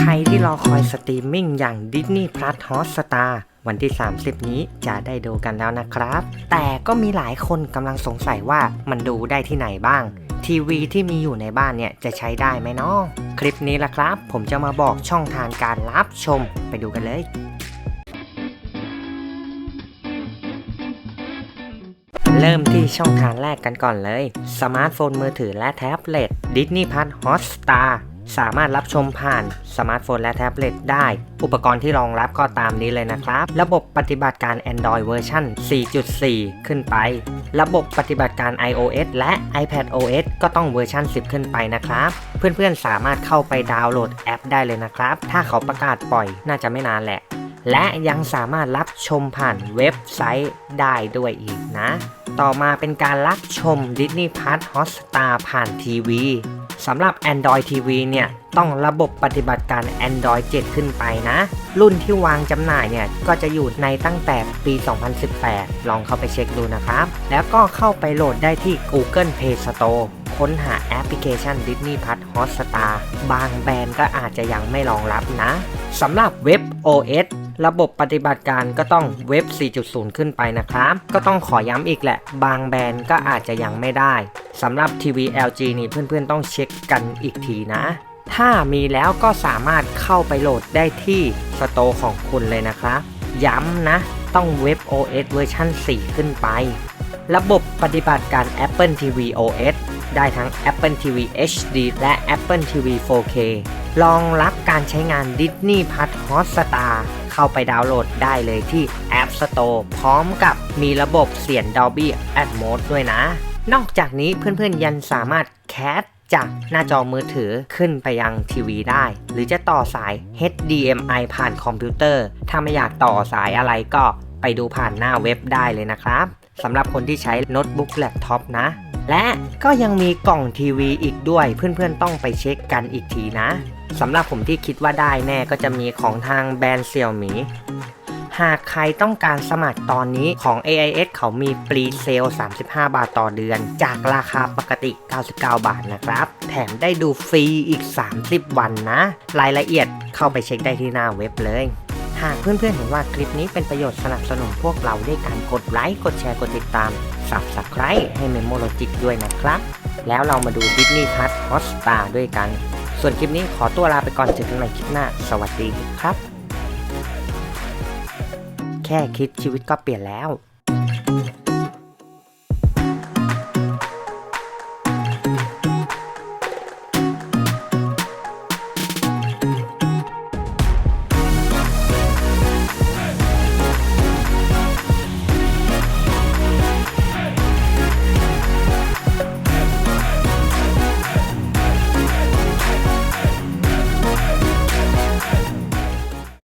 ใครที่รอคอยสตรีมมิ่งอย่าง Disney Plus Hotstar วันที่ 30 นี้จะได้ดูกันแล้วนะครับ แต่ก็มีหลายคนกำลังสงสัยว่ามันดูได้ที่ไหนบ้าง ทีวีที่มีอยู่ในบ้านเนี่ยจะใช้ได้ไหมนาะคลิปนี้ละครับ ผมจะมาบอกช่องทางการรับชมไปดูกันเลยเริ่มที่ช่องทางแรกกันก่อนเลย สมาร์ทโฟนมือถือและแท็บเล็ต Disney Plus Hotstar สามารถรับชมผ่านสมาร์ทโฟนและแท็บเล็ตได้ อุปกรณ์ที่รองรับก็ตามนี้เลยนะครับ ระบบปฏิบัติการ Android เวอร์ชัน4.4 ขึ้นไป ระบบปฏิบัติการ iOS และ iPad OS ก็ต้องเวอร์ชัน10 ขึ้นไปนะครับ เพื่อนๆสามารถเข้าไปดาวน์โหลดแอปได้เลยนะครับ ถ้าเขาประกาศปล่อยน่าจะไม่นานแหละและยังสามารถรับชมผ่านเว็บไซต์ได้ด้วยอีกนะ ต่อมาเป็นการรับชม Disney Plus Hotstar ผ่านทีวี สำหรับ Android TV เนี่ย ต้องระบบปฏิบัติการ Android 7 ขึ้นไปนะ รุ่นที่วางจำหน่ายเนี่ย ก็จะอยู่ในตั้งแต่ปี 2018 ลองเข้าไปเช็คดูนะครับ แล้วก็เข้าไปโหลดได้ที่ Google Play Store ค้นหาแอปพลิเคชัน Disney Plus Hotstar บางแบรนด์ก็อาจจะยังไม่รองรับนะสำหรับเว็บ OS ระบบปฏิบัติการก็ต้องเว็บ 4.0 ขึ้นไปนะครับ ก็ต้องขอย้ำอีกแหละ บางแบรนด์ก็อาจจะยังไม่ได้ สำหรับทีวี LG นี่เพื่อนๆต้องเช็คกันอีกทีนะ ถ้ามีแล้วก็สามารถเข้าไปโหลดได้ที่สโตร์ของคุณเลยนะครับ ย้ำนะ ต้องเว็บ OS เวอร์ชัน4 ขึ้นไป ระบบปฏิบัติการ Apple TV OS ได้ทั้ง Apple TV HD และ Apple TV 4K รองรับการใช้งาน Disney Plus Hotstar เข้าไปดาวน์โหลดได้เลยที่ App Store พร้อมกับมีระบบเสียง Dolby Atmos ด้วยนะ นอกจากนี้เพื่อนๆยังสามารถแคสจากหน้าจอมือถือขึ้นไปยังทีวีได้ หรือจะต่อสาย HDMI ผ่านคอมพิวเตอร์ ถ้าไม่อยากต่อสายอะไรก็ไปดูผ่านหน้าเว็บได้เลยนะครับสำหรับคนที่ใช้โน้ตบุ๊กแล็ปท็อปนะ และก็ยังมีกล่องทีวีอีกด้วยเพื่อนๆต้องไปเช็คกันอีกทีนะสำหรับผมที่คิดว่าได้แน่ก็จะมีของทางแบรนด์เซี่ยวหมี หากใครต้องการสมัครตอนนี้ของ AIS เขามีปรีเซล 35 บาทต่อเดือน จากราคาปกติ 99 บาทนะครับ แถมได้ดูฟรีอีก 30 วันนะ รายละเอียดเข้าไปเช็คได้ที่หน้าเว็บเลยหากเพื่อนๆเห็นว่าคลิปนี้เป็นประโยชน์สนับสนุนพวกเราด้วยการกดไลค์ กดแชร์ กดติดตาม Subscribe ให้ Memologic ด้วยนะครับ แล้วเรามาดู Disney Plus Hotstar ด้วยกัน ส่วนคลิปนี้ขอตัวลาไปก่อนเจอกันใหม่คลิปหน้า สวัสดีครับ แค่คิดชีวิตก็เปลี่ยนแล้ว